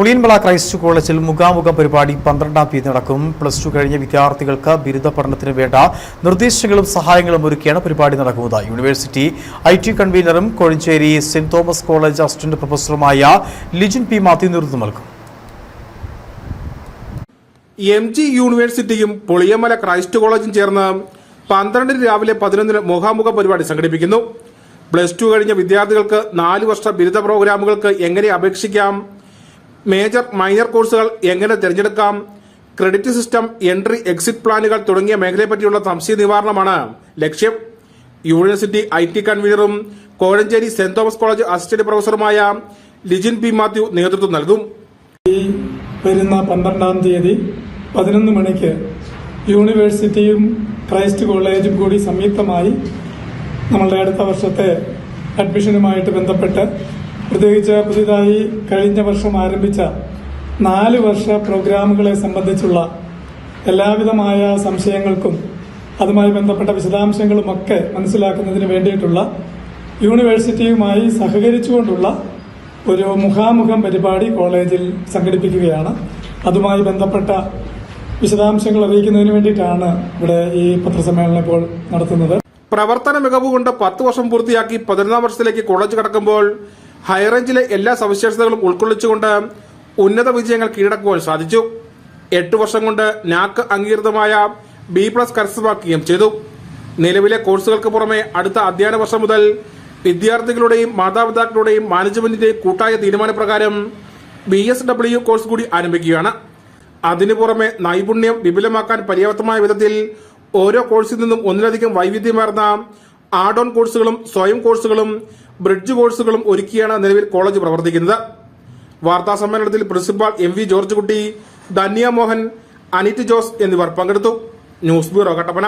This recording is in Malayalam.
പുളിയൻമല ക്രൈസ്റ്റ് കോളേജിൽ മുഖാമുഖം പരിപാടി പന്ത്രണ്ടാം തീയതി നടക്കും. പ്ലസ് ടു കഴിഞ്ഞ വിദ്യാർത്ഥികൾക്ക് ബിരുദ പഠനത്തിന് വേണ്ട നിർദ്ദേശങ്ങളും സഹായങ്ങളും ഒരുക്കിയാണ് പരിപാടി നടക്കുന്നത് university I T കൺവീനറും Kozhencherry saint Thomas college assistant പ്രൊഫസറുമായ Lijin P Mathew നേതൃത്വം നൽകും. എം ജി യൂണിവേഴ്സിറ്റിയും പുളിയമല ക്രൈസ്റ്റ് കോളേജും ചേർന്ന് പന്ത്രണ്ടിന് രാവിലെ പതിനൊന്നിന് മുഖാമുഖ പരിപാടി സംഘടിപ്പിക്കുന്നു. പ്ലസ് ടു കഴിഞ്ഞ വിദ്യാർത്ഥികൾക്ക് നാല് വർഷ ബിരുദ പ്രോഗ്രാമുകൾക്ക് എങ്ങനെ അപേക്ഷിക്കാം? മേജർ മൈനർ കോഴ്സുകൾ എങ്ങനെ തിരഞ്ഞെടുക്കാം? ക്രെഡിറ്റ് സിസ്റ്റം എൻട്രി എക്സിറ്റ് പ്ലാനുകൾ തുടങ്ങിയ മേഖലയെപ്പറ്റിയുള്ള സംശയ നിവാരണമാണ് ലക്ഷ്യം. University I T കൺവീനറും Kozhencherry saint Thomas college assistant പ്രൊഫസറുമായ Lijin P Mathew നേതൃത്വം നൽകും. വരുന്ന പന്ത്രണ്ടാം തീയതി പതിനൊന്ന് മണിക്ക് യൂണിവേഴ്സിറ്റിയും ക്രൈസ്റ്റ് കോളേജും കൂടി സംയുക്തമായി നമ്മളുടെ അടുത്ത വർഷത്തെ അഡ്മിഷനുമായിട്ട് ബന്ധപ്പെട്ട് പ്രത്യേകിച്ച് പുതിയതായി കഴിഞ്ഞ വർഷം ആരംഭിച്ച നാല് വർഷ പ്രോഗ്രാമുകളെ സംബന്ധിച്ചുള്ള എല്ലാവിധമായ സംശയങ്ങൾക്കും അതുമായി ബന്ധപ്പെട്ട വിശദാംശങ്ങളുമൊക്കെ മനസ്സിലാക്കുന്നതിന് വേണ്ടിയിട്ടുള്ള യൂണിവേഴ്സിറ്റിയുമായി സഹകരിച്ചുകൊണ്ടുള്ള ഒരു മുഖാമുഖം പരിപാടി കോളേജിൽ സംഘടിപ്പിക്കുകയാണ്. അതുമായി ബന്ധപ്പെട്ട വിശദാംശങ്ങൾ അറിയിക്കുന്നതിന് വേണ്ടിയിട്ടാണ് ഇവിടെ ഈ പത്രസമ്മേളനം ഇപ്പോൾ നടത്തുന്നത്. പ്രവർത്തന മികവ് കൊണ്ട് പത്ത് വർഷം പൂർത്തിയാക്കി പതിനൊന്നാം വർഷത്തിലേക്ക് കോളേജ് കടക്കുമ്പോൾ ഹൈറേഞ്ചിലെ എല്ലാ സവിശേഷതകളും ഉൾക്കൊള്ളിച്ചുകൊണ്ട് ഉന്നത വിജയങ്ങൾ കീഴടക്കുവാൻ സാധിച്ചു. എട്ട് വർഷം കൊണ്ട് നാക്ക് അംഗീകൃതമായ ബി പ്ലസ് കരസ്ഥമാക്കുകയും ചെയ്തു. നിലവിലെ കോഴ്സുകൾക്ക് പുറമെ അടുത്ത അധ്യയന വർഷം മുതൽ വിദ്യാർത്ഥികളുടെയും മാതാപിതാക്കളുടെയും മാനേജ്മെന്റിന്റെയും കൂട്ടായ തീരുമാനപ്രകാരം ബി എസ് ഡബ്ല്യു കോഴ്സ് കൂടി ആരംഭിക്കുകയാണ്. അതിനു പുറമെ നൈപുണ്യം വിപുലമാക്കാൻ പര്യാപ്തമായ വിധത്തിൽ ഓരോ കോഴ്സിൽ നിന്നും ഒന്നിലധികം വൈവിധ്യമാർന്ന ആഡ് ഓൺ കോഴ്സുകളും സ്വയം കോഴ്സുകളും ബ്രിഡ്ജ് കോഴ്സുകളും ഒരുക്കിയാണ് നിലവിൽ കോളേജ് പ്രവർത്തിക്കുന്നത്. വാർത്താ സമ്മേളനത്തിൽ പ്രിൻസിപ്പാൾ എം വി ജോർജ് കുട്ടി ധന്യ മോഹൻ അനിറ്റ് ജോസ് എന്നിവർ പങ്കെടുത്തു. News bureau Kattappana.